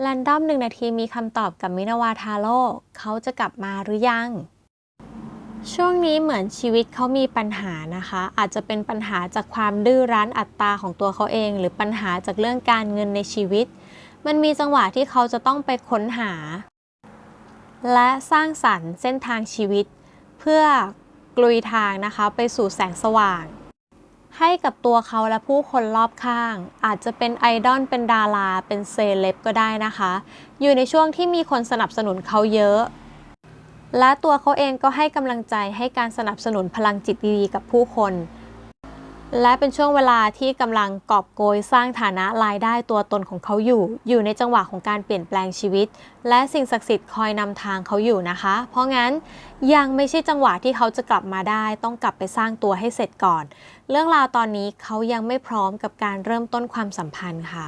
แรนดอมหนึ่งนาทีมีคำตอบกับมินาวาทาโร่เขาจะกลับมาหรือยัง ช่วงนี้เหมือนชีวิตเขามีปัญหานะคะ อาจจะเป็นปัญหาจากความดื้อรั้นอัตตาของตัวเขาเอง หรือปัญหาจากเรื่องการเงินในชีวิต มันมีจังหวะที่เขาจะต้องไปค้นหา และสร้างสรรค์เส้นทางชีวิต เพื่อกลุยทางนะคะ ไปสู่แสงสว่าง ให้กับตัวเขาและผู้คนรอบข้าง อาจจะเป็นไอดอลเป็นดารา เป็นเซเลบก็ได้นะคะ อยู่ในช่วงที่มีคนสนับสนุนเขาเยอะ และตัวเขาเองก็ให้กำลังใจให้การสนับสนุนพลังจิตดีๆกับผู้คน และเป็นช่วงเวลาที่กำลังกอบโกยสร้างฐานะรายได้ตัวตนของเขาอยู่ อยู่ในจังหวะของการเปลี่ยนแปลงชีวิต และสิ่งศักดิ์สิทธิ์คอยนำทางเขาอยู่นะคะ เพราะงั้นยังไม่ใช่จังหวะที่เขาจะกลับมาได้ ต้องกลับไปสร้างตัวให้เสร็จก่อน เรื่องราวตอนนี้เขายังไม่พร้อมกับการเริ่มต้นความสัมพันธ์ค่ะ